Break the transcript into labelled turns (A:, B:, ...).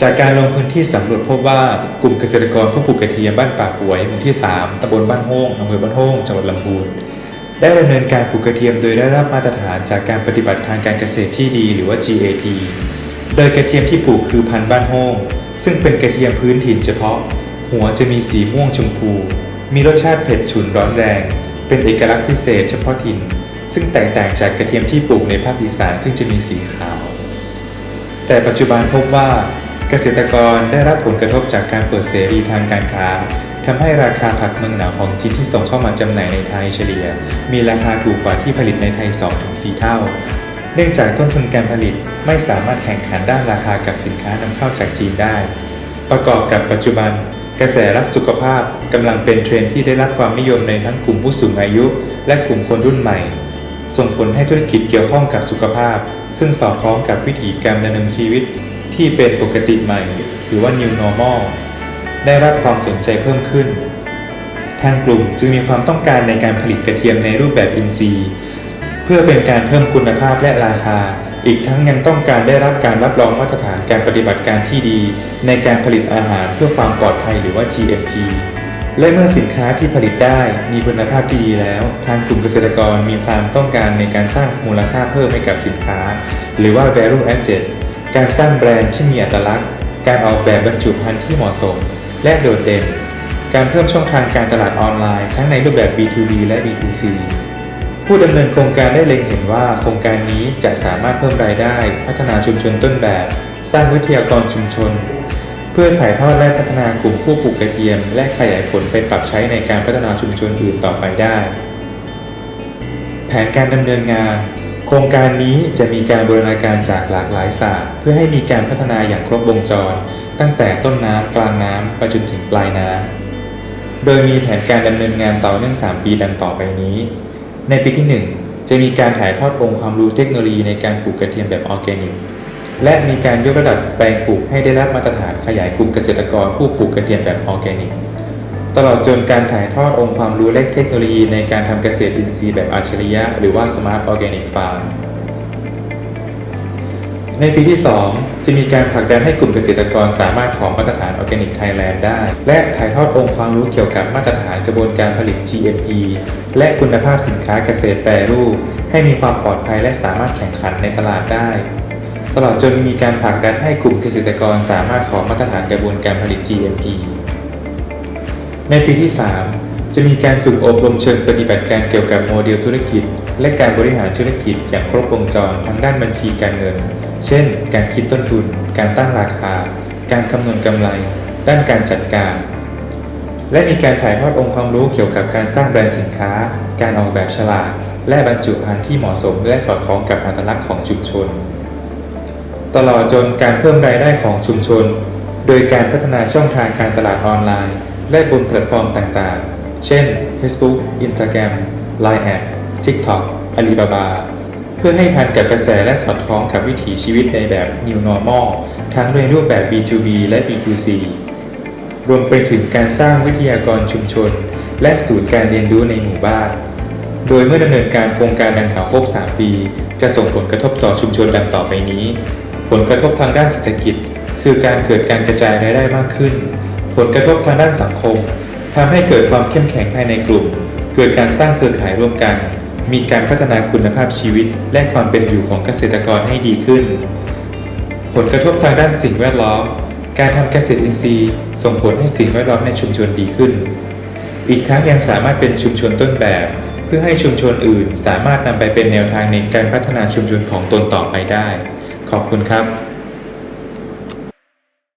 A: จากการลงพื้นที่สำรวจพบว่ากลุ่มเกษตรกรผู้ปลูกกระเทียมบ้านป่าป่วยหมู่ที่ 3ตำบลบ้านโฮ่งอำเภอบ้านโฮ่งจังหวัดลำพูน ได้ดำเนินการปลูกกระเทียมโดยได้รับมาตรฐานจากการปฏิบัติทางการเกษตรที่ดีหรือว่า GAP โดยกระเทียมที่ปลูกคือพันธุ์บ้านโฮ่งซึ่งเป็นกระเทียมพื้นถิ่นเฉพาะ หัวจะมีสีม่วงชมพู มีรสชาติเผ็ดฉุนร้อนแรง เป็นเอกลักษณ์พิเศษเฉพาะถิ่น ซึ่งแตกต่างจากกระเทียมที่ปลูกในภาคอีสานซึ่งจะมีสีขาว แต่ปัจจุบันพบว่า เกษตรกรได้รับผลกระทบจากการเปิดเสรีทางการค้าทำให้ราคาผักเมืองหนาวของจีนที่ส่งเข้ามาจำหน่ายในไทยเฉลี่ย มีราคาถูกกว่าที่ผลิตในไทย 2-4 เท่า เนื่องจากต้นทุนการผลิตไม่สามารถแข่งขันด้านราคากับสินค้านำเข้าจากจีนได้ ประกอบกับปัจจุบัน กระแสรักสุขภาพกำลังเป็นเทรนด์ที่ได้รับความนิยมในทั้งกลุ่มผู้สูงอายุ และกลุ่มคนรุ่นใหม่ ส่งผลให้ธุรกิจเกี่ยวข้องกับสุขภาพ ซึ่งสอดคล้องกับวิถีการดำเนินชีวิต ที่เป็นปกติใหม่ หรือว่า new normal ได้รับความสนใจเพิ่มขึ้น ทางกลุ่มจึงมีความต้องการในการผลิตกระเทียมในรูปแบบอินทรีย์ เพื่อเป็นการเพิ่มคุณภาพและราคา อีกทั้งยังต้องการได้รับการรับรองมาตรฐานการปฏิบัติการที่ดี ในการผลิตอาหารเพื่อความปลอดภัยหรือว่า GMP และเมื่อสินค้าที่ผลิตได้มีคุณภาพที่ดีแล้ว ทางกลุ่มเกษตรกรมีความต้องการในการสร้างมูลค่าเพิ่มให้กับสินค้า หรือว่า value added การสร้างแบรนด์ที่มีอัตลักษณ์ การออกแบบบรรจุภัณฑ์ที่เหมาะสม และโดดเด่น การเพิ่มช่องทางการตลาดออนไลน์ทั้งในรูปแบบ B2B และ B2C ผู้ดำเนินโครงการได้เล็งเห็นว่าโครงการนี้จะสามารถเพิ่มรายได้ พัฒนาชุมชนต้นแบบ สร้างวิทยากรชุมชน เพื่อถ่ายทอดและพัฒนากลุ่มผู้ปลูกกระเทียม และขยายผลไปปรับใช้ในการพัฒนาชุมชนอื่นต่อไปได้ แผนการดำเนินงาน ครงการนี้จะมีการบูรณาการจากหลากหลายศาสตร์ เพื่อให้มีการพัฒนาอย่างครบวงจร ตั้งแต่ต้นน้ำกลางน้ำไปจนถึงปลายน้ำโดยมีแผนการดำเนินงานต่อเนื่อง 3 ปีดังต่อไปนี้ ในปีที่ 1 จะมีการถ่ายทอดองค์ความรู้เทคโนโลยีในการปลูกกระเทียมแบบออร์แกนิกและมีการยกระดับแปลงปลูกให้ได้รับมาตรฐานขยายกลุ่มเกษตรกรผู้ปลูกกระเทียมแบบออร์แกนิก ตลอดจนการถ่ายทอดองค์ความรู้และเทคโนโลยีในการทำเกษตรอินทรีย์แบบอัจฉริยะ หรือว่า Smart Organic Farm ในปีที่ 2 จะมีการผลักดันให้กลุ่มเกษตรกรสามารถขอมาตรฐานออร์แกนิกไทยแลนด์ได้ และถ่ายทอดองค์ความรู้เกี่ยวกับมาตรฐานกระบวนการผลิต GMP และคุณภาพสินค้าเกษตรแปรรูป ให้มีความปลอดภัยและสามารถแข่งขันในตลาดได้ ตลอดจนมีการผลักดันให้กลุ่มเกษตรกรสามารถขอมาตรฐานกระบวนการผลิต GMP ในปีที่ 3 จะมีการฝึกอบรมเชิงปฏิบัติการเกี่ยวกับโมเดลธุรกิจ และการบริหารธุรกิจอย่างครบวงจรทั้งด้านบัญชีการเงิน เช่น การคิดต้นทุน การตั้งราคา การคำนวณกำไร ด้านการจัดการ และมีการถ่ายทอดองค์ความรู้เกี่ยวกับการสร้างแบรนด์สินค้า การออกแบบฉลากและบรรจุภัณฑ์ที่เหมาะสมและสอดคล้องกับอัตลักษณ์ของชุมชน ตลอดจนการเพิ่มรายได้ของชุมชน โดยการพัฒนาช่องทางการตลาดออนไลน์ และบนแพลตฟอร์มต่างๆ เช่น Facebook Instagram Line App TikTok Alibaba เพื่อให้ทันกับกระแสและสอดคล้องกับวิถีชีวิตในแบบ New Normal ทั้งในรูปแบบ B2B และ B2C รวมไปถึงการสร้างวิทยากรชุมชน และศูนย์การเรียนรู้ในหมู่บ้าน โดยเมื่อดำเนินการโครงการดังกล่าวครบ 3 ปี จะส่งผลกระทบต่อชุมชนดังต่อไปนี้ ผลกระทบทางด้านเศรษฐกิจ คือการเกิดการกระจายรายได้มากขึ้น ผลกระทบทางด้านสังคมทำให้เกิดความเข้มแข็งภายในกลุ่ม เกิดการสร้างเครือข่ายร่วมกัน มีการพัฒนาคุณภาพชีวิต และความเป็นอยู่ของเกษตรกรให้ดีขึ้น ผลกระทบทางด้านสิ่งแวดล้อม การทำเกษตรอินทรีย์ ส่งผลให้สิ่งแวดล้อมในชุมชนดีขึ้น อีกทั้งยังสามารถเป็นชุมชนต้นแบบ เพื่อให้ชุมชนอื่น สามารถนำไปเป็นแนวทางในการพัฒนาชุมชนของตนต่อไปได้ ขอบคุณครับ